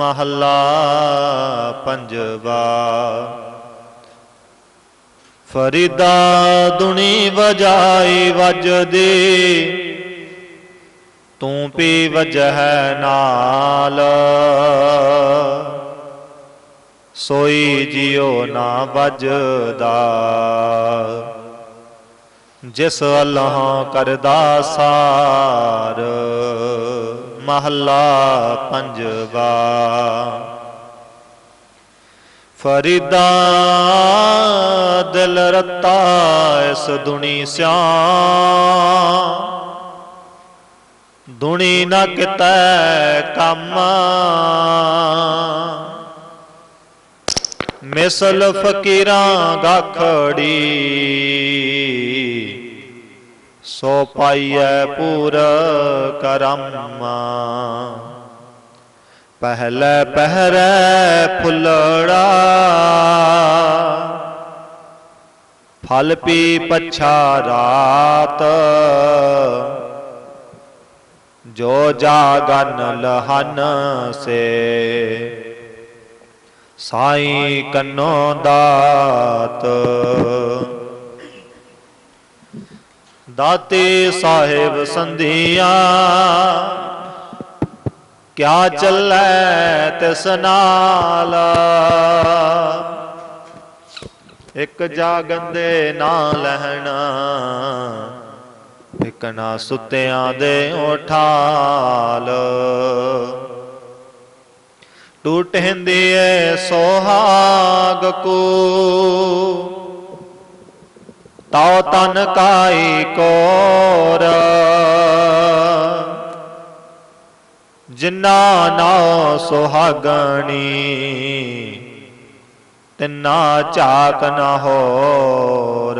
ਮਹੱਲਾ ਪੰਜਵਾ। ਫਰੀਦਾ ਦੁਨੀ ਵਜਾਈ ਵੱਜਦੀ, ਤੂੰ ਪੀ ਵਜਹਿ ਨਾਲ। ਸੋਈ ਜਿਉ ਨਾ ਵੱਜਦਾ। ਜਿਸ ਅੱਲਾਹ ਕਰਦਾ ਸਾਰ। ਮਹੱਲਾ ਪੰਜਵਾ। ਫਰੀਦਾ ਦਿਲ ਰਤਾ ਇਸ ਦੁਨੀ ਸਿਆ ਦੁਨੀ ਨ ਕਿਤੈ ਕੰਮ। ਮਿਸਲ ਫਕੀਰਾਂ ਗਾਖੜੀ ਸੋ ਪਾਈਐ ਪੂਰ ਕਰਮ ਪਹਿਲੇ ਪਹਿਰੇ ਫੁੱਲੜਾ। ਫਲ ਪੀ ਪਛਾ ਰਾਤ। ਜੋ ਜਾਗਨ ਲਹਨ ਸੇ। ਸਾਈ ਕੰਨੋ ਦਾਤ। ਦਾਤੇ ਸਾਹਿਬ ਸੰਧੀਆਂ। ਕਿਆ ਚੱਲੈ ਤਿਸ ਨਾਲ? ਇੱਕ ਜਾਗੰਦੇ ਨਾ ਲਹਿਣਾ ਇੱਕ ਨਾ ਸੁੱਤਿਆਂ ਦੇ ਉਠਾਲ। ਟੂਟਹਿੰਦੀ ਏ ਸੋਹਾਗ ਕੋ ਤਉ ਤਨ ਕਾਈ ਕੋਰ। ਜਿਨਾ ਨਾਉ ਸੁਹਾਗਣੀ, ਤਿਨਾ ਝਾਕ ਨ ਹੋਰ।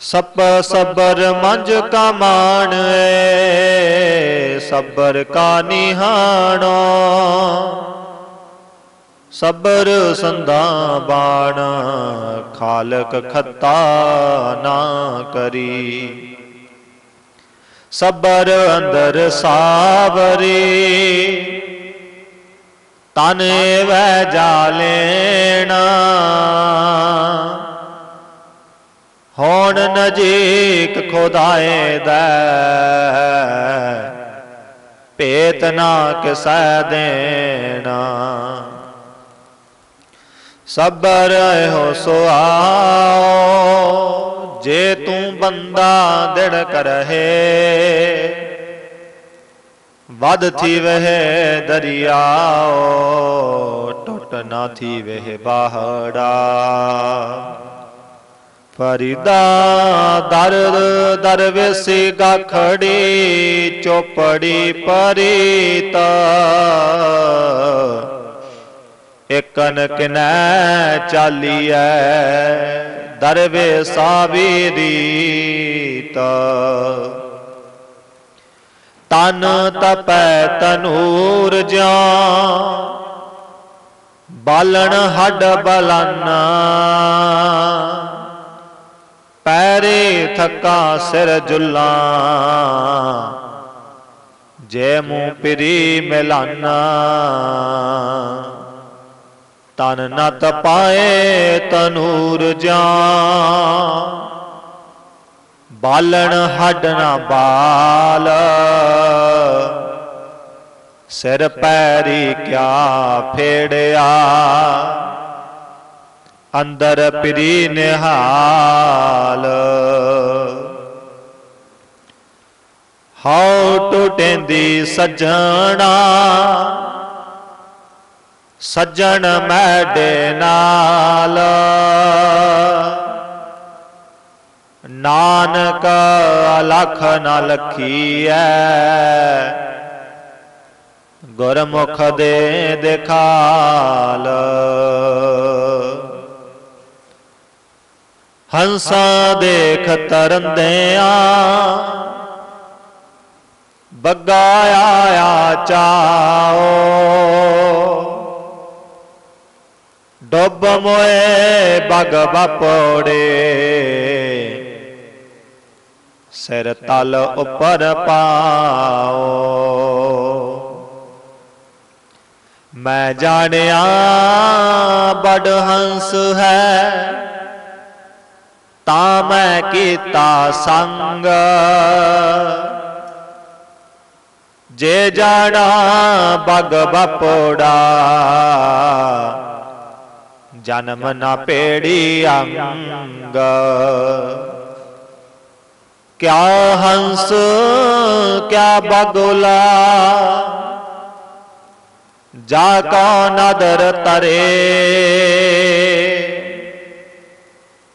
ਸਭ ਸਬਰ ਮੰਜ ਕਾ ਮਾਣ ਏ ਸਬਰ ਕਾ ਨਿਹਾਣੋ। ਸਬਰ ਸੰਦਾ ਬਾਣ ਖਾਲਕ ਖੱਤਾ ਨਾ ਕਰੀ। ਸਬਰ ਅੰਦਰ ਸਾਵਰੀ, ਤਨ ਵੈ ਜਾਲੇਣਾ ਹੋਣ ਨਜੀਕ ਖੁਦਾਏ ਦਾ, ਭੇਤ ਨਾ ਕਿਸੈ ਦੇਣਾ। ਸਬਰ ਹੋ ਸੁਆਓ, ਜੇ ਤੂੰ ਬੰਦਾ ਦਿੜ ਕਰਹਿ। ਵਦ ਥੀ ਵਹਿ ਦਰਿਆਓ, ਟੁੱਟ ਨਾ ਥੀ ਵਹਿ ਬਾਹੜਾ। ਫਰੀਦਾ ਦਰਦ, ਦਰਵੇਸੀ ਗਖੜੀ, ਚੋਪੜੀ ਪਰੀਤਾ। ਇਕਨ ਕਿਨੈ ਚਾਲੀਐ, ਦਰਵੇ ਸਾਵੀਰੀਤ ਤਨ ਤਪੈ ਤਨੂਰ ਜਾਂ ਬਾਲਣ ਹੱਡ ਬਲਾਨਾ। ਪੈਰੇ ਥੱਕਾ ਸਿਰ ਜੁੱਲਾ, ਜੇ ਮੂੰ ਪਿਰੀ ਮਿਲਾਨਾ। ਤਨ ਨ ਤਪਾਏ ਤਨੂਰ ਜਾਂ ਬਾਲਣ ਹੱਡ ਨਾ ਬਾਲ। ਸਿਰ ਪੈਰੀ ਕਿਆ ਫੇੜਿਆ। ਅੰਦਰ ਪਿਰੀ ਨਿਹਾਲ। ਹਉ ਟੁੱਟੇਂਦੀ ਸਜਣਾ। ਸੱਜਣ ਮੈਡੇ ਨਾਲ। ਨਾਨਕ ਅਲਖ ਨ ਲਖੀਐ। ਗੁਰਮੁਖ ਦੇ ਦਿਖਾਲ। ਹੰਸਾ ਦੇਖ ਤਰੰਦਿਆਂ ਬੱਗਾ ਆਇਆ ਚਾਓ। ਡੁੱਬ ਮੋਏ ਬਗ ਬਪੋੜੇ। ਸਿਰ ਤਲ ਉੱਪਰ ਪਾਓ। ਮੈਂ ਜਾਣਿਆ ਬੜ ਹੰਸ ਹੈ, ਤਾਂ ਮੈਂ ਕੀਤਾ ਸੰਗ। ਜੇ ਜਾਣਾ ਬਗ ਬਪੋੜਾ ਜਨਮ ਨਾ ਪੇੜੀ ਅੰਗ। ਕਿਆ ਹੰਸ ਕਿਆ ਬਗੁਲਾ। ਜਾ ਕੋ ਨਦਰ ਤਰੇ।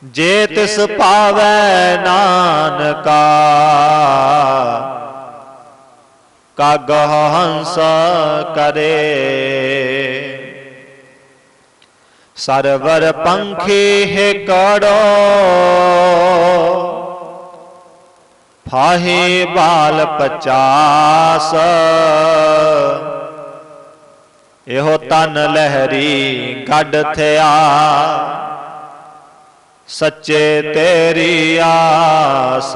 ਜੇ ਤਿਸ ਪਾਵੈ ਨਾਨਕਾ। ਕਗ ਹੰਸ ਕਰੇ। ਸਰਵਰ ਪੰਖੀ ਹੈ ਕੜੋ। ਫਾਹੇ ਬਾਲ ਪਚਾਸ। ਇਹੋ ਤਨ ਲਹਿਰੀ ਗੱਡ ਥਿਆ। ਸੱਚੇ ਤੇਰੀ ਆਸ।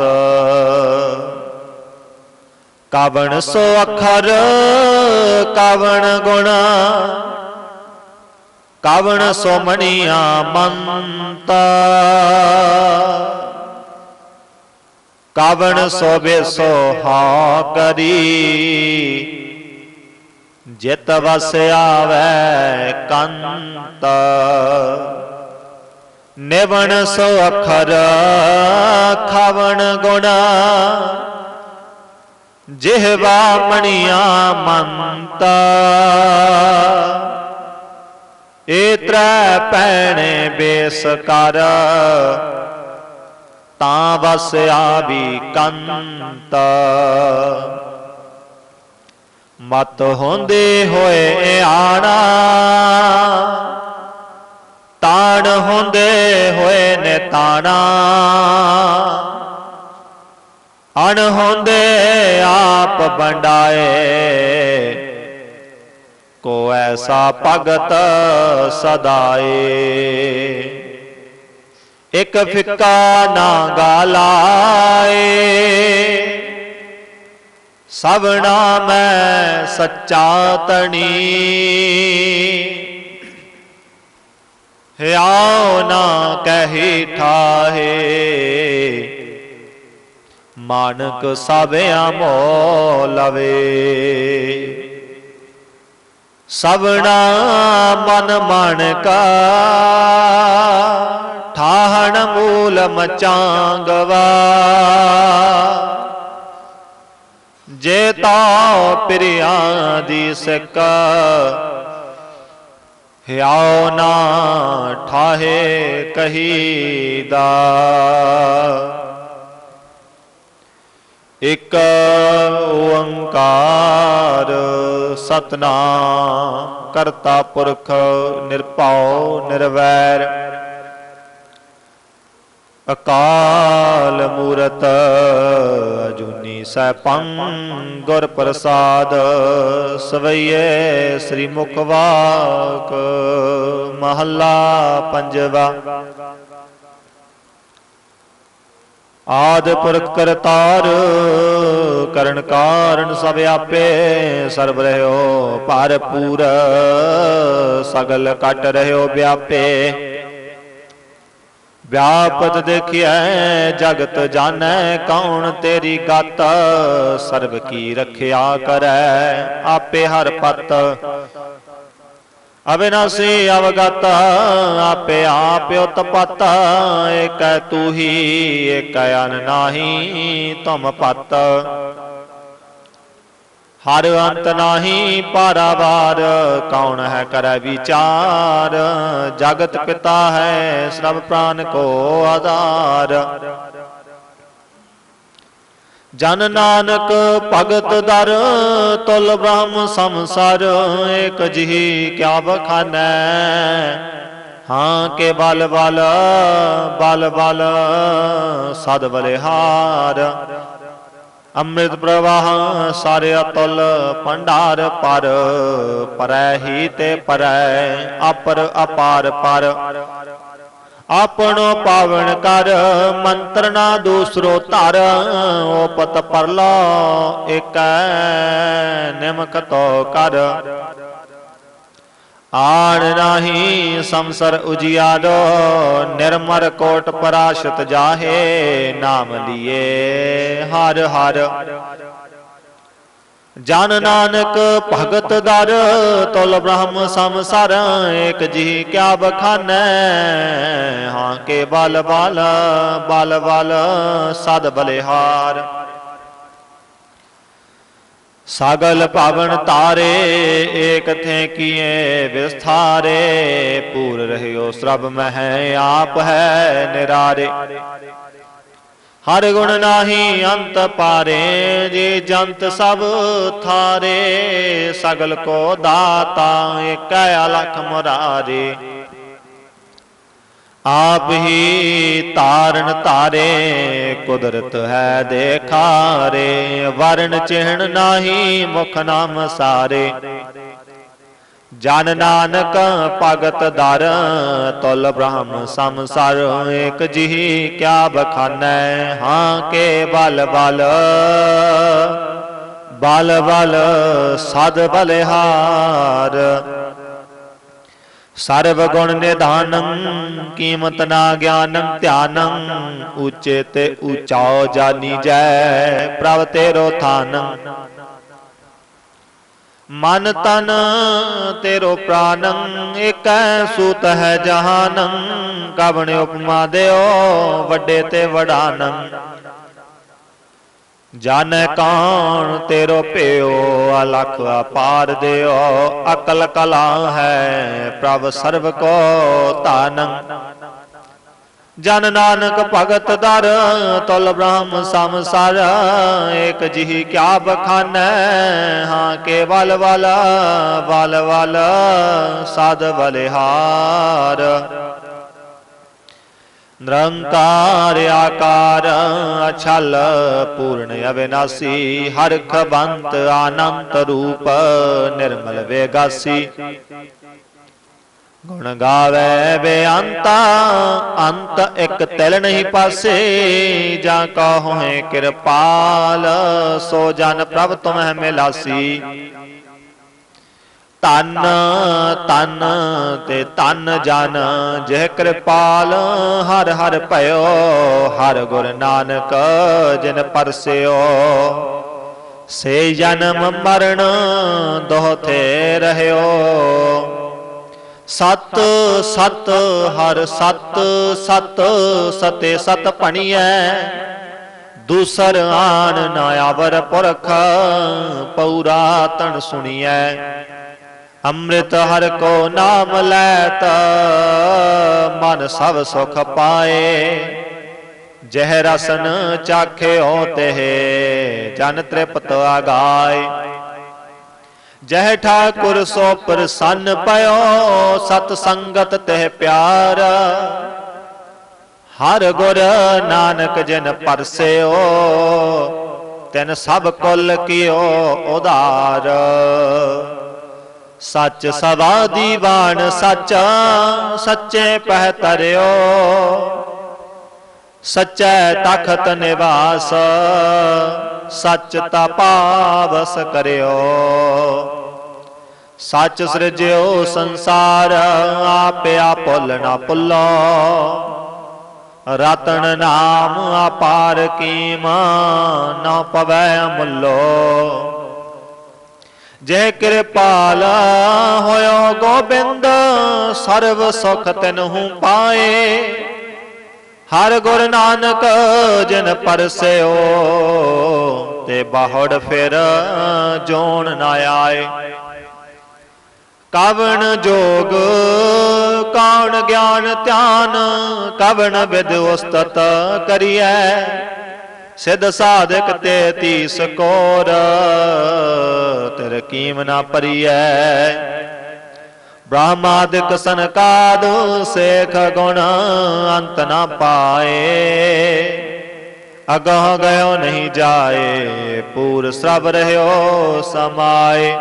ਕਵਣ ਸੋ ਅਖਰ, ਕਵਣ ਗੁਣਾ। ਕਵਣ ਸੋ ਮਣੀਆਂ ਮੰਤ। ਕਵਣ ਸੋ ਬੇਸੋ ਹਾ ਕਰੀ ਜਿਤ ਵਸ ਆਵੈ ਕੰਤ। ਨਿਵਣ ਸੋ ਅਖਰ ਖਵਣ ਗੁਣ। ਜਿਹਵਾ ਮਣੀਆਂ ਮੰਤ। ਏਤਰੈ ਪੈਣੇ ਬੇਸ ਕਰ। ਤਾਂ ਵਸ ਆਵੀ ਕੰਤ। ਮਤ ਹੁੰਦੇ ਹੋਏ ਆਣਾ। ਤਾਣ ਹੁੰਦੇ ਹੋਏ ਨੇ ਤਾਣਾ ਅਣ ਹੁੰਦੇ ਆਪ ਬੰਡਾਏ ਕੋ ਐਸਾ ਭਗਤ ਸਦਾਏ। ਇਕ ਫਿੱਕਾ ਨਾ ਗਾਲਾਏ ਸਵਣਾ ਮੈਂ ਸੱਚਾ ਤਣੀ ਹਿਆਉ ਨਾ ਕਹਿ ਠਾਹੇ। ਮਾਨਕ ਸਭਿਆ ਮੋ ਲਵੇ। ਸਵਣਾ ਮਨ ਮਣ ਮਾਨਕਾ ਠਾਹਣ ਮੂਲ ਮਚਾਂਗਵਾ। ਜੇ ਤਾ ਪ੍ਰਿਆਂ ਦੀ ਸਿਕ ਹਿਆਉ ਨਾ ਠਾਹੇ ਕਹੀਦਾ। ਇਕ ਓੰਕਾਰ ਸਤਨਾਮ, ਕਰਤਾ ਪੁਰਖ ਨਿਰਭਉ ਨਿਰਵੈਰ। ਅਕਾਲ ਮੂਰਤ ਅਜੂਨੀ ਸੈਭੰ, ਗੁਰ ਪ੍ਰਸਾਦ ਸਵਈਏ ਸ੍ਰੀ ਮੁਖ ਵਾਕ, ਮਹੱਲਾ ਪੰਜਵਾ। ਆਦ ਪੁਰਖ ਕਰਤਾਰ, ਕਰਨ ਕਾਰਨ ਸਭ ਆਪੇ ਸਰਬ ਰਹਿਓ, ਭਰਪੂਰ, ਸਗਲ ਕਟ ਰਹਿਓ ਵਿਆਪੇ। ਵਿਆਪਤ ਦੇਖਿਐ, ਜਗਤ ਜਾਣੈ ਕੌਣ ਤੇਰੀ ਗਤ, ਸਰਬ ਕੀ ਰਖਿਆ ਕਰੈ, ਆਪੇ ਹਰ ਪਤ। ਅਬਿਨਾਸੀ ਅਵਗਤ, ਆਪੇ ਆਪ ਉਤਪਤ ਏਕੈ ਤੂ ਹੀ ਏਕੈ ਅਨ ਨਾਹੀ, ਤੁਮ ਪਤ। ਹਰ ਅੰਤ ਨਾਹੀ ਪਾਰਾਵਾਰ, ਕੌਣ ਹੈ ਕਰੈ ਵਿਚਾਰ? ਜਗਤ ਪਿਤਾ ਹੈ ਸਭ ਪ੍ਰਾਨ ਕੋ ਆਧਾਰ। ਜਨ ਨਾਨਕ ਭਗਤ ਦਰ, ਤੁਲ ਬ੍ਰਹਮ ਸੰਸਾਰ, ਏਕ ਜਿਹੀ ਕਿਆ ਬਖਾਨੈ ਹਾਂ ਕੇ ਬਲ ਬਲ ਬਲ ਬਲ, ਸਦ ਬਲਿਹਾਰ। ਅੰਮ੍ਰਿਤ ਪ੍ਰਵਾਹ ਸਾਰੇ ਅਤੁਲ ਭੰਡਾਰ ਪਰ, ਪਰੈ ਹੀ ਤੇ ਪਰੈ, ਅਪਰ ਅਪਾਰ ਪਰ। ਆਪਣੋ ਪਾਵਨ ਕਰ, ਮੰਤਰ ਨਾ ਦੂਸਰੋ ਧਰ ਓਪਤ ਪਰਲਾ ਏਕੈ ਨਿਮਕ ਤੋ ਕਰ। ਆਣ ਨਾਹੀ ਸੰਸਰ ਉਜਿਆਰੋ ਨਿਰਮਰ ਕੋਟ ਪਰਾਸ਼ਤ ਜਾਹੇ, ਨਾਮ ਲੀਏ ਹਰ ਹਰ। ਜਨ ਨਾਨਕ ਭਗਤ ਦਰ, ਤੁਲ ਬ੍ਰਹਮ ਸੰਸਰ, ਏਕ ਜੀ ਕਿਆ ਬਖਾਨੈ? ਹਾਂ ਕੇ ਬਲ ਬਲ ਬਲ ਬਲ, ਸਦ ਬਲਿਹਾਰ। ਸਾਗਲ ਪਾਵਨ ਤਾਰੇ, ਏਕ ਥੇ ਕੀਏ ਵਿਸਥਾਰੇ। ਪੂਰ ਰਹਿਓ ਸਰਬ ਮਹਿ, ਆਪ ਹੈ ਨਿਰਾਰੇ। ਹਰ ਗੁਣ ਨਾਹੀ ਅੰਤ ਪਾਰੇ, ਜੇ ਜੰਤ ਸਭ ਥਾਰੇ, ਸਗਲ ਕੋ ਦਾਤਾ ਏਕੈ ਅਲਖ ਮੁਰਾਰੇ। ਆਪ ਹੀ ਤਾਰਨ ਤਾਰੇ, ਕੁਦਰਤ ਹੈ ਦੇਖਾਰੇ ਵਰਣ ਚਿਹਣ ਨਾਹੀ ਮੁਖ ਨਾਮ ਸਾਰੇ। ਜਨ ਨਾਨਕ ਭਗਤ ਦਰ, ਤੁਲ ਬ੍ਰਹਮ ਸੰਸਾਰ ਇਕ ਜਿਹੀ ਕਿਆ ਬਖਾਨੈ, ਹਾਂ ਕੇ ਬਲ ਬਲ। ਬਲ ਬਲ, ਸਦ ਬਲਿਹਾਰ। ਸਰਵ ਗੁਣ ਨਿਧਾਨੰ, ਕੀਮਤ ਨਾ ਗਿਆਨੰ, ਧਿਆਨੰ, ਉੱਚੇ ਤੇ ਉਚਾਓ ਜਾਨੀ ਜੈ, ਪ੍ਰਭ ਤੇਰੋ ਥਾਨੰ। ਮਨ ਤਨ ਤੇਰੋ ਪ੍ਰਾਨੰ, ਏਕੈ ਸੂਤ ਹੈ ਜਹਾਨੰ ਕਵਣ ਉਪਮਾ ਦਿਓ ਵੱਡੇ ਤੇ ਵਡਾਨੰ। ਜਾਣੈ ਕਾਣ ਤੇਰੋ ਭਿਓ, ਅਲਖ ਅਪਾਰ ਦਿਓ, ਅਕਲ ਕਲਾ ਹੈ ਪ੍ਰਭ ਸਰਬ ਕੋ ਧਾਨੰ। ਜਨ ਨਾਨਕ ਭਗਤ ਦਰ, ਤੁਲ ਬ੍ਰਹਮ ਸੰਸਾਰ, ਏਕ ਜਿਹ ਕਿਆ ਬਖਾਨੈ, ਹਾਂ ਕੇਵਲ ਵਲ ਵਲ ਵਲ, ਸਦ ਬਲਿਹਾਰ ਨਿਰੰਕਾਰ ਆਕਾਰ ਅਛਲ, ਪੂਰਨ ਅਵਿਨਾਸੀ, ਹਰਖ ਬੰਤ ਆਨੰਤ ਰੂਪ, ਨਿਰਮਲ ਵੇਗਾਸੀ। ਗੁਣ ਗਾਵੇ ਬੇਅੰਤਾ, ਅੰਤ ਇੱਕ ਤਿਲ ਨਹੀਂ ਪਾਸੇ, ਜਾਂ ਕਹੋ ਹੈ ਕਿਰਪਾਲ, ਸੋ ਜਨ ਪ੍ਰਭ ਤੁਮਹਿ ਮਿਲਾਸੀ। ਤਨ ਤਨ ਤੇ ਤਨ ਜਨ, ਜਿਹ ਕਿਰਪਾਲ, ਹਰ ਹਰ ਭਇਓ, ਹਰ ਗੁਰ ਨਾਨਕ ਜਿਨ ਪਰਸਿਓ। ਸੇ ਜਨਮ ਮਰਨ ਦੋਥੇ ਰਹਿਓ। ਸਤ ਸਤ, ਹਰ ਸਤ ਸਤ, ਸਤੇ ਸਤ ਭਣੀਐ। ਦੂਸਰ ਆਣ ਨਾ ਆਵਰ ਪੁਰਖ ਪੌਰਾ ਤਣ ਸੁਣੀਐ। ਅੰਮ੍ਰਿਤ ਹਰ ਕੋ ਨਾਮ ਲੈਤ, ਮਨ ਸਭ ਸੁਖ ਪਾਏ। ਜਹ ਰਸਨ ਚਾਖਿਓ ਤੇ ਜਨ ਤ੍ਰਿਪਤ ਆਗਾਏ। ਜਹ ਠਾਕੁਰ ਸੋ ਪ੍ਰਸੰਨ ਪਇਓ, ਸਤ ਸੰਗਤ ਤਹਿ ਪਿਆਰ। ਹਰ ਗੁਰ ਨਾਨਕ ਜਿਨ ਪਰਸਿਓ, ਤਿਨ ਸਭ ਕੁਲ ਕੀਓ ਉਧਾਰ। ਸੱਚ ਸਵਾ ਦੀਵਾਨ ਸੱਚ, ਸੱਚੇ ਪਹਿ ਤਰਿਓ। ਸੱਚੈ ਤਖਤ ਨਿਵਾਸ, ਸੱਚ ਤਾ ਕਰਿਓ। ਸੱਚ ਸਿਰਜਿਓ ਸੰਸਾਰ ਆਪਿਆ ਭੁੱਲ ਨਾ ਭੁੱਲੋ। ਰਤਨ ਨਾਮ ਅਪਾਰ ਕੀਮਾ, ਨਾ ਪਵੈ ਮੁੱਲੋ। ਜੇ ਕਿਰਪਾਲ ਹੋਇਓ ਗੋਬਿੰਦ ਸਰਬ ਸੁਖ ਤੈਨਹੂ ਪਾਏ। ਹਰ ਗੁਰ ਨਾਨਕ ਜਿਨ ਪਰਸਿਓ ਤੇ ਬਾਹੜ ਫਿਰ ਜੋਣ ਨਾ ਆਏ। ਕਵਣ ਜੋਗ, ਕੌਣ ਗਿਆਨ ਧਿਆਨ, ਕਵਣ ਵਿਦ ਉਸਤਤ ਕਰੀਐ। ਸਿਧ ਸਾਧਕ ਤੇ ਤੀਸ ਕੋਰ, ਤੇਰ ਕੀਮ ਨਾ ਪਰੀਐ ਬ੍ਰਹਮਾਦਿਕ ਸੰਕਾਦ ਸੇਖ ਗੁਣ ਅੰਤ ਨਾ ਪਾਏ। ਅਗਹ ਗਇਓ ਨਹੀਂ ਜਾਏ, ਪੂਰ ਸਭ ਰਹਿਓ ਸਮਾਏ।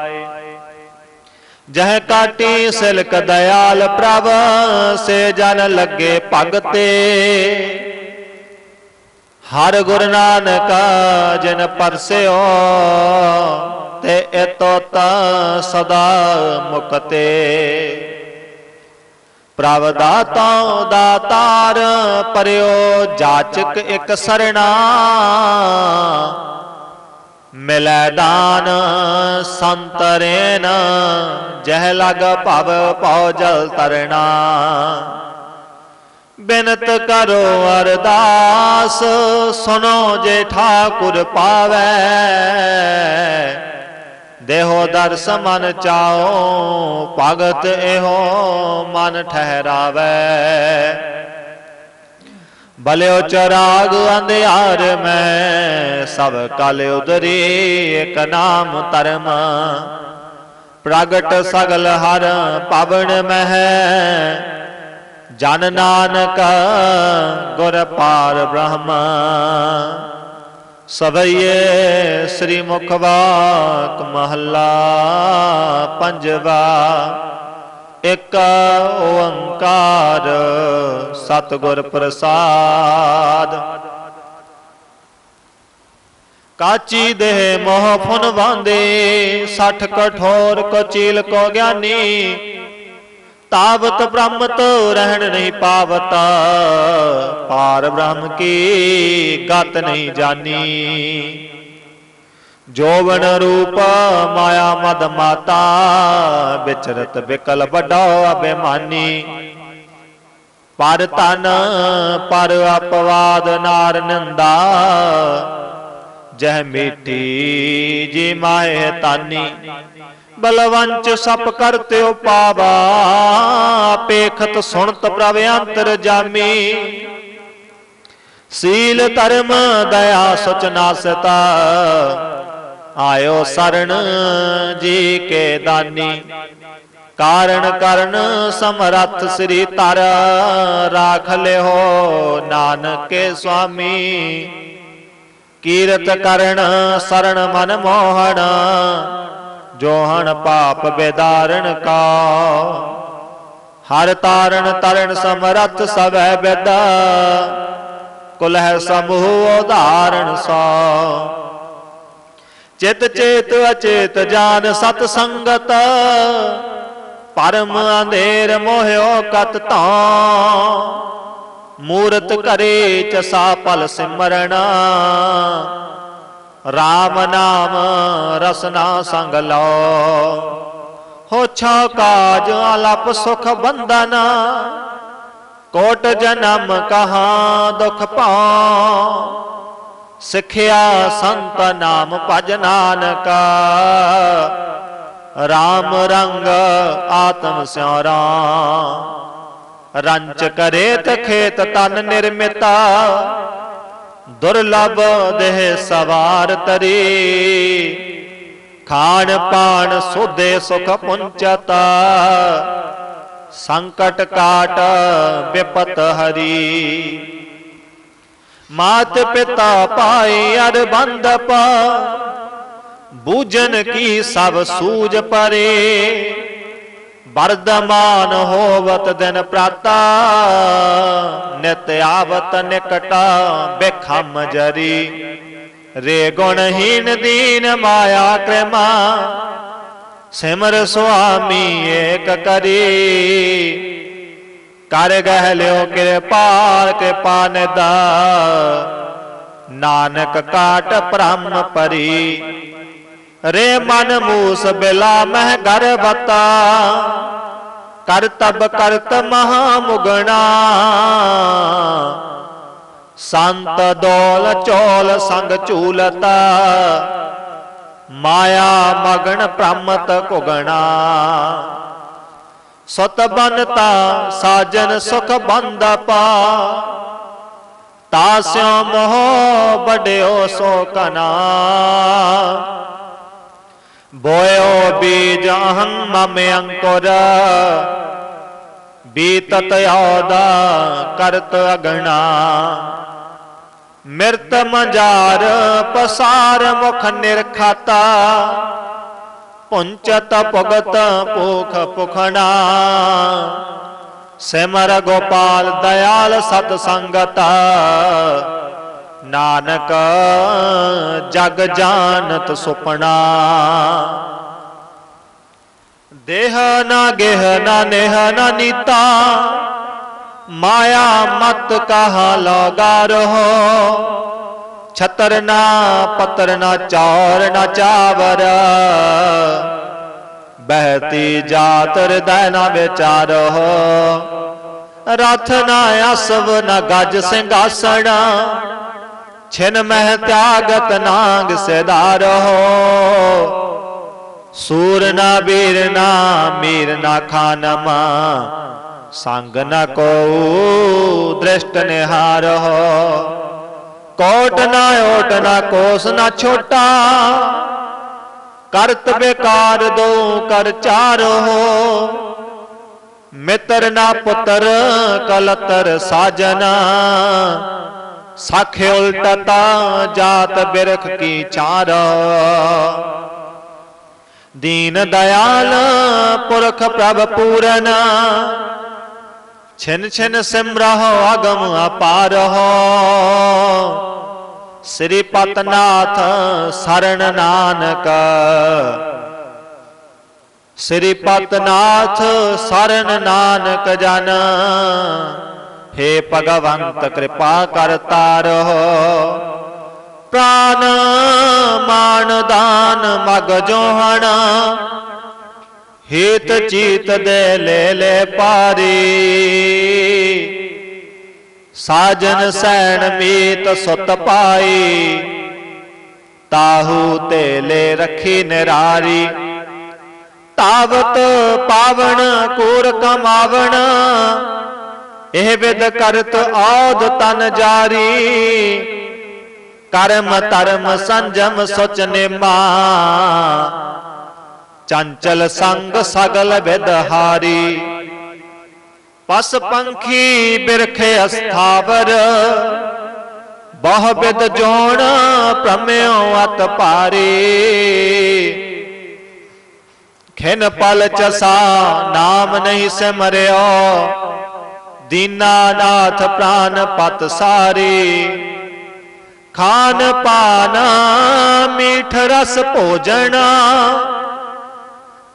ਜਹ ਕਾਟੀ ਸਿਲਕ ਦਇਆਲ ਪ੍ਰਭ, ਸੇ ਜਨ ਲੱਗੇ ਭਗਤੇ ਹਰ ਗੁਰ ਨਾਨਕ ਜਨ ਪਰਸਿਓ ਤੇ ਇਤੋਤ ਸਦਾ ਮੁਕਤੇ। ਪ੍ਰਭ ਦਾਤਾ ਦਾਤਾਰ ਪਰਿਓ ਜਾਚਕ ਇਕ ਸਰਣਾ। ਮਿਲੈ ਦਾਨ ਸੰਤਰੇਨ ਜਹ ਲਗ ਭਵ ਪਉ ਜਲ ਤਰਣਾ। ਬਿਨਤ ਕਰੋ ਅਰਦਾਸ ਸੁਨੋ ਜੇ ਠਾਕੁਰ ਪਾਵੈ। ਦੇਹੋ ਦਰਸ ਮਨ ਚਾਓ ਭਗਤ ਇਹੋ ਮਨ ਠਹਿਰਾਵੈ। ਬਲਿਓ ਚਰਾਗ ਅੰਧਿਆਰ ਮੈਂ, ਸਭ ਕਲ ਉਦਰੀ ਇਕ ਨਾਮ ਧਰਮ। ਪ੍ਰਗਟ ਸਗਲ ਹਰ ਪਵਨ ਮਹਿ, ਜਨ ਨਾਨਕ ਗੁਰ ਪਾਰ ਬ੍ਰਹਮ। ਸਵਈਏ ਸ੍ਰੀ ਮੁਖ ਵਾਕ ਮਹੱਲਾ ਪੰਜਵਾ, ਇਕ ਓੰਕਾਰ ਸਤਿਗੁਰ ਪ੍ਰਸਾਦ। ਕਾਚੀ ਦੇਹ ਮੋਹ ਫੁਨ ਵਾਂਦੇ, ਸੱਠ ਕਠੋਰ ਕਚੀਲ ਕੋ ਗਿਆਨੀ ਤਾਵਤ ਬ੍ਰਹਮ ਤੋ ਰਹਿਣ ਨਹੀਂ ਪਾਵਤ। ਪਾਰ ਬ੍ਰਹਮ ਕੀ ਗਤ ਨਹੀਂ ਜਾਣੀ ਜੋਵਨ ਰੂਪ ਮਾਇਆ ਮਦ ਮਾਤਾ ਵਿਚਰਤ ਬਿਕਲ ਵੱਡਾ ਅਭਿਮਾਨੀ। ਪਰ ਤਨ ਪਰ ਅਪਵਾਦ ਨਾਰ ਨਿੰਦਾ। ਜਹ ਮੀਠੀ ਜੀ ਮਾਇ ਤਾਨੀ। ਬਲਵੰਚ ਸਪ ਕਰਤਿਓ ਪਾਵਾ ਪੇਖਤ ਸੁਣਤ ਪ੍ਰਭ ਅੰਤਰ ਜਾਮੀ। ਸੀਲ ਧਰਮ ਦਇਆ ਸੁਚਨਾਸ਼ਤਾ ਆਇਓ ਸਰਣ ਜੀ ਕੇ ਦਾਨੀ। ਕਾਰਣ ਕਰਨ ਸਮਰੱਥ ਸ੍ਰੀ ਤਰ ਰਾਖ ਲਿਓ ਨਾਨਕੇ ਕੇ ਸੁਆਮੀ। ਕੀਰਤ ਕਰਨ ਸਰਣ ਮਨ ਮੋਹਣ ਜੋਹਣ ਪਾਪ ਬੇਦਾਰਣ ਕਾ। ਹਰ ਤਾਰਨ ਤਰਨ ਸਮਰੱਥ ਸਭੈ ਬੇਦਾ। ਕੁਲਹਿ ਸਮੂਹ ਉਧਾਰਣ ਸਾ। ਚਿਤ ਚੇਤ ਅਚੇਤ ਜਾਨ ਸਤ ਸੰਗਤ। ਪਰਮ ਅੰਧੇਰ ਮੋਹਿਓ ਕਤ ਤਾਂ ਮੂਰਤ ਕਰੇ ਚਸਾ ਪਲ ਸਿਮਰਣਾ RAM ਨਾਮ ਰਸਨਾ ਸੰਗ ਲਓ। ਹੋ ਛਾ ਕਾਜ ਅਲਪ ਸੁਖ ਬੰਧਨ, ਕੋਟ ਜਨਮ ਕਹਾ ਦੁਖ ਪਾਉ। ਸਿੱਖਿਆ ਸੰਤ ਨਾਮ ਭਜ ਨਾਨਕਾ RAM ਰੰਗ ਆਤਮ ਸਿਉਰਾ। ਰੰਚ ਕਰੇਤ ਖੇਤ ਤਨ ਨਿਰਮਿਤਾ ਦੁਰਲਭ ਦੇਹ ਸਵਾਰ ਤਰੀ। ਖਾਣ ਪਾਣ ਸੋਧੇ ਸੁਖ ਪੁੰਚਤਾ। ਸੰਕਟ ਕਾਟ ਵਿਪਤ ਹਰੀ। ਮਾਤ ਪਿਤਾ ਪਾਏ ਅਰ ਬੰਦ ਪਾ ਬੂਜਨ ਕੀ ਸਭ ਸੂਝ ਪਰੇ। ਵਰਦਮਾਨ ਹੋਵਤ ਦਿਨ ਪ੍ਰਾਤਾ, ਨਿਤ ਆਵਤ ਨਿਕਟ ਬੇਖਮ ਜਰੀ। ਰੇ ਗੁਣਹੀਨ ਦੀਨ ਮਾਇਆ ਕ੍ਰਮਾ, ਸਿਮਰ ਸੁਆਮੀ ਏਕ ਕਰੀ। ਕਰ ਗਹਿ ਲਿਓ ਕਿਰਪਾਲ ਕਿਰਪਾ ਨਿਦਾ। ਨਾਨਕ ਕਾਟ ਭ੍ਰਮ ਪਰੀ। ਰੇ ਮਨ ਮੂਸ ਬਿਲਾ ਮਹਿ ਗਰਵਤਾ ਕਰਤਬ ਕਰਤ ਮਹਾ ਮੁਗਣਾ। ਸੰਤ ਦੋਲ ਚੋਲ ਸੰਗ ਝੂਲਤਾ। ਮਾਇਆ ਮਗਨ ਭ੍ਰਮਤ ਕੁਗਣਾ ਸਤ ਬਨਤਾ ਸਾਜਨ ਸੁਖ ਬੰਦ ਪਾ। ਤਾਸਿਓ ਮੋਹ ਬੜਿਓ ਸੋ ਕਨਾ। ਬੋਇਓ ਬੀਜ ਅਹੰ ਮਮ ਅੰਕੁਰ। ਬੀਤਤ ਯੋਦਾ ਕਰਤ ਅਗਣਾ। ਮਿਰਤ ਮੰਜਾਰ ਪਸਾਰ ਮੁਖ ਨਿਰਖਾਤਾ। ਪੁੰਚਤ ਭਗਤ ਭੂਖ ਪੁਖਣਾ। ਸਿਮਰ ਗੋਪਾਲ ਦਇਆਲ ਸਤ ਸੰਗਤ ਨਾਨਕ, ਜਗ ਜਾਣਤ ਸੁਪਨਾ। ਦੇਹ ਨਾ ਗੇਹ ਨਾ ਨੇਹ ਨਾ ਨੀਤਾ, ਮਾਇਆ ਮਤ ਕਹਾ ਲਗਾ ਰਹੋ। ਛਤਰ ਨਾ ਪਤਰ ਨਾ ਚੌਰ ਨਾ ਚਾਵਰ, ਬਹਿਤੀ ਜਾਤ ਹਿਰਦੈ ਨਾ ਵਿਚਾਰੋ ਰਥ ਨਾ ਅਸਵ ਨਾ ਗਜ ਸਿੰਘਾਸਣ ਛਿਨ ਮਹਿ ਤਿਆਗਤ ਨਾਗ ਸਦਾਰੋ ਸੂਰ ਨਾ ਬੀਰ ਨਾ ਮੀਰ ਨਾ ਖਾਨਮ ਸੰਗ ਨ ਕੋ ਦ੍ਰਿਸ਼ਟ ਨਿਹਾਰੋ ਕੋਟ ਨਾ ਓਟ ਨਾ ਕੋਸ ਨਾ ਛੋਟਾ, ਕਰਤ ਬੇਕਾਰ ਦੋ ਕਰ ਚਾਰੋ ਮਿੱਤਰ ਨਾ ਪੁੱਤਰ ਕਲਤਰ ਸਾਜਨਾ ਸਾਖੇ ਉਲਟਤਾ ਜਾਤ ਬਿਰਖ ਕੀ ਚਾਰ। ਦੀਨ ਦਇਆਲ ਪੁਰਖ ਪ੍ਰਭ ਪੂਰਨ। ਛਿਨ ਛਿਨ ਸਿਮਰਹੁ ਅਗਮ ਅਪਾਰਹੁ ਸ੍ਰੀ ਪਤਨਾਥ ਸਰਣ ਨਾਨਕ। ਸ੍ਰੀ ਪਤਨਾਥ ਸਰਣ ਨਾਨਕ ਜਨ। हे ਭਗਵੰਤ ਕਿਰਪਾ ਕਰ ਤਾਰੋ। ਪ੍ਰਾਨ ਮਾਨ ਦਾਨ ਮਗ ਜੋਹਣ। ਹੇਤ ਚੀਤ ਦੇ ਲੈ ਲੈ ਪਾਰੀ। ਸਾਜਨ ਸੈਣ ਮੀਤ ਸੁਤ ਪਾਈ। ਤਾਹੂ ਤੇ ਲੈ ਰਖੀ ਨਿਰਾਰੀ। ਤਾਵਤ ਪਾਵਨ ਕੂਰ ਕਮਾਵਣ। ਇਹ ਵਿਦ ਕਰਤ ਆਦ ਤਨ ਜਾਰੀ। ਕਰਮ ਧਰਮ ਸੰਜਮ ਸੁਚ ਨਿਮਾ। ਚੰਚਲ ਸੰਗ ਸਗਲ ਵਿਦ ਹਾਰੀ। ਪਸ ਪੰਖੀ ਬਿਰਖ ਅਸਥਾਵਰ। ਬਹੁ ਬਿਦ ਜੋਣ ਪ੍ਰਮਿਓ ਅਤ ਪਾਰੀ ਖਿਨ ਪਲ ਚਸਾ ਨਾਮ ਨਹੀਂ ਸਿਮਰਿਓ। ਦੀਨਾਨਾਥ ਪ੍ਰਾਨ ਪਤ ਸਾਰੀ। ਖਾਨ ਪਾਨ, ਮੀਠ ਰਸ ਭੋਜਨ।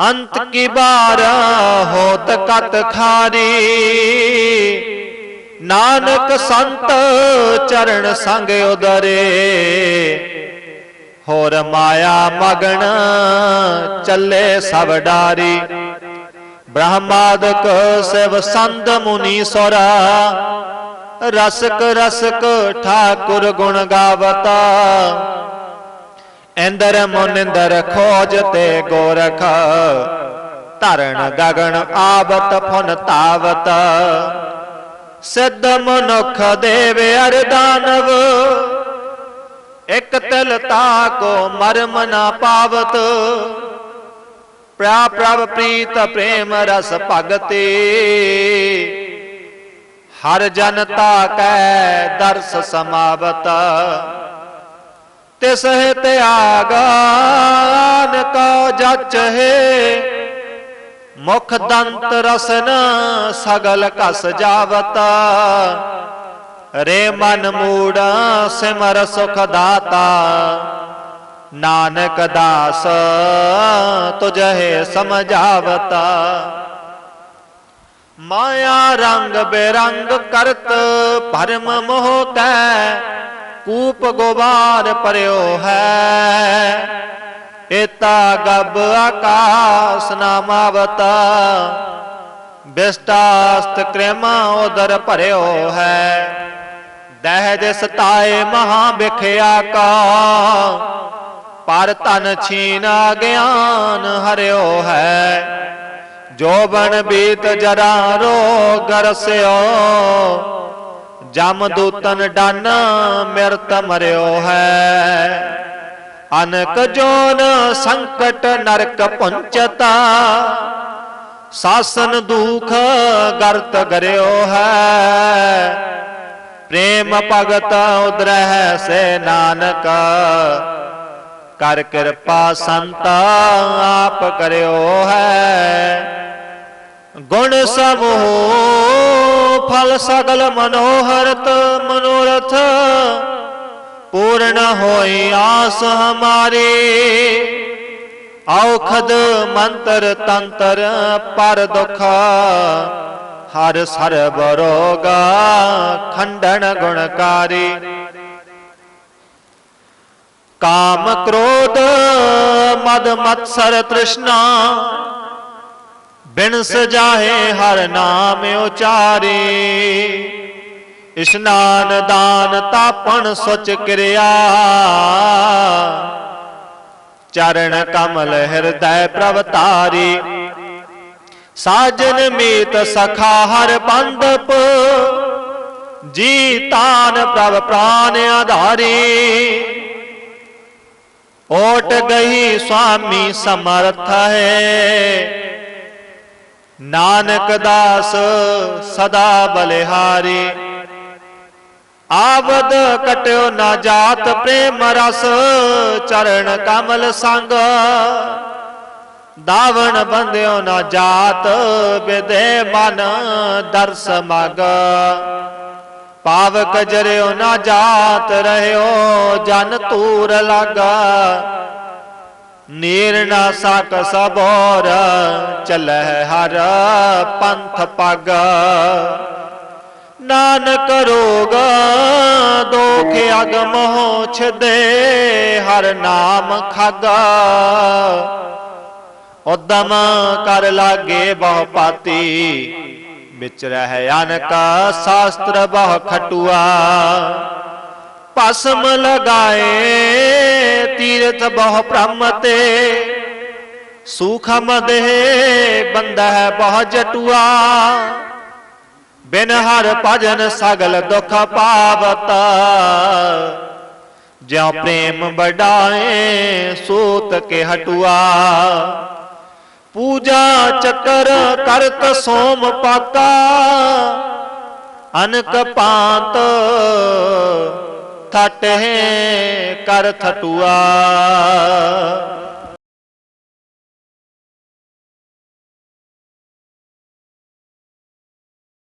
ਅੰਤ ਕੀ ਬਾਰ ਹੋਤ ਕਤ ਖਾਰੀ। ਨਾਨਕ ਸੰਤ ਚਰਨ ਸੰਗ ਉਦਰੇ। ਹੋਰ ਮਾਇਆ ਮਗਣ ਚੱਲੇ ਸਭ ਡਾਰੀ। ਬ੍ਰਹਮਾਦਿਕ ਸਿਵ ਸੰਤ ਮੁਨੀ ਸੋਰਾ। ਰਸਕ ਰਸਕ ਠਾਕੁਰ ਗੁਣ ਗਾਵਤਾ। ਇੰਦਰ ਮੁਨਿੰਦਰ ਖੋਜ ਤੇ ਗੋਰਖ। ਧਰਣ ਗਗਨ ਆਵਤ ਫੁਨ ਤਾਵਤ। ਸਿੱਧ ਮਨੁਖ ਦੇਵ ਅਰਦਾਨਵ ਇਕ ਤਿਲ ਤਾ ਕੋ ਮਰਮ ਨਾ ਪਾਵਤ। ਪ੍ਰਾ ਪ੍ਰਭ ਪ੍ਰੀਤ ਪ੍ਰੇਮ ਰਸ ਭਗਤੇ। ਹਰ ਜਨਤਾ ਕੈ ਦਰਸ ਸਮਾਵਤ। ਤਿਸ ਹੈ ਤਿਆਗਾਨ ਕੋ ਜਚ ਹੈ। ਮੁਖ ਦੰਤ ਰਸਨ ਸਗਲ ਕਸ ਜਾਵਤ। ਰੇ ਮਨ ਮੂੜਾ ਸਿਮਰ ਸੁਖ ਦਾਤਾ। ਨਾਨਕ ਦਾਸ, ਤੁਝੇ ਸਮਝਾਵਤਾ। ਮਾਇਆ ਰੰਗ ਬੇਰੰਗ ਕਰਤ, ਭਰਮ ਮੋਹ ਕੈ ਕੂਪ ਗੋਬਾਰ ਪਰਿਓ ਹੈ। ਏਤਾ ਗਬ ਆਕਾਸ ਨਾਮਾਵਤਾ ਬਿਸਟਾਸਤ ਕ੍ਰੇਮਾ ਉਦਰ ਭਰਿਓ ਹੈ। ਦਹਿ ਦੇ ਸਤਾਏ ਮਹਾ ਵਿਖਿਆ ਕਾ ਪਰ ਤਨ ਛੀਨਾ ਗਿਆਨ ਹਰਿਓ ਹੈ। ਜੋ ਬਣ ਬੀਤ ਜਰਾ ਰੋਗ ਰਸਿਓ, ਜਮ ਦੂਤਨ ਡਨ ਮਿਰਤ ਮਰਿਓ ਹੈ। ਅਨਕ ਜੋਨ ਸੰਕਟ ਨਰਕ ਪੁੰਚਤਾ, ਸਾਸਨ ਦੁਖ ਗਰਤ ਗਰਿਓ ਹੈ। ਪ੍ਰੇਮ ਭਗਤ ਉਦਰਹਿ ਸੇ ਨਾਨਕ ਕਰ ਕਿਰਪਾ ਸੰਤ ਆਪ ਕਰਿਓ ਹੈ। ਗੁਣ ਸਭ ਹੋ, ਫਲ ਸਗਲ ਮਨੋਹਰਤ, ਮਨੋਰਥ। ਪੂਰਨ ਹੋਈ ਆਸ ਹਮਾਰੇ। ਔਖਦ ਮੰਤਰ ਤੰਤਰ ਪਰ ਦੁਖ। ਹਰ ਸਰਬ ਰੋਗਾ ਖੰਡਨ ਗੁਣਕਾਰੀ। ਕਾਮ ਕ੍ਰੋਧ ਮਦ ਮਤਸਰ ਤ੍ਰਿਸ਼ਨਾ। ਬਿਨ ਸਜਾਹੇ ਹਰ ਨਾਮ ਉਚਾਰੇ। ਇਸ਼ਨਾਨ ਦਾਨ ਤਾਪਣ ਸੁਚ ਕਿਰਿਆ। ਚਰਨ ਕਮਲ ਹਿਰਦੈ ਪ੍ਰਭ ਤਾਰੀ। ਸਾਜਨ ਮੀਤ ਸਖਾ ਹਰ ਬੰਦਪ ਜੀ ਤਾਨ ਪ੍ਰਭ ਪ੍ਰਾਨ ਆਧਾਰੀ। ਓਟ ਗਈ ਸੁਆਮੀ ਸਮਰਥ ਹੈ। ਨਾਨਕ ਦਾਸ ਸਦਾ ਬਲਿਹਾਰੀ। ਆਵਦ ਕਟਿਓ ਨਾ ਜਾਤ ਪ੍ਰੇਮ ਰਸ, ਚਰਨ ਕਮਲ ਸੰਗ। ਦਾਵਣ ਬੰਦਿਓ ਨਾ ਜਾਤ, ਬਿਦੇ ਮਨ ਦਰਸ ਮਗ। ਪਾਵਕ ਜਰਿਓ ਨਾ ਜਾਤ ਰਹਿਓ, ਜਨ ਤੂਰ ਲਾਗਾ। ਨੀਰ ਨਾ ਸਕ ਸਬੋਰ ਚਲਹਿ ਹਰ ਪੰਥ ਪਗ। ਨਾਨਕ ਰੋਗ ਦੋਖ ਅਗਮ ਹੋ ਛਦੇ, ਹਰ ਨਾਮ ਖਾਗਾ। ਉਦਮ ਕਰ ਲਾਗੇ ਬਹੁ ਪਾਤੀ ਵਿੱਚ ਰਹਿ ਅਨਕ ਸ਼ਾਸਤਰ ਬਹੁ ਖਟੂਆ। ਭਸਮ ਲਗਾਏ ਤੀਰਥ ਬਹੁ ਭ੍ਰਮ ਤੇ। ਸੂਖਮ ਦੇਹ ਬੰਦਾ ਹੈ ਬਹੁ ਜਟੂਆ। ਬਿਨ ਹਰ ਭਜਨ ਸਗਲ ਦੁਖ ਪਾਵਤ। ਜਿਉ ਪ੍ਰੇਮ ਬੜਾਏ ਸੋਤ ਕੇ ਹਟੁਆ। ਪੂਜਾ ਚੱਕਰ ਕਰਤ ਸੋਮ ਪਾਕਾ। ਅਨਕ ਪਾਤ ਥਟ ਕਰ ਥਟੂਆ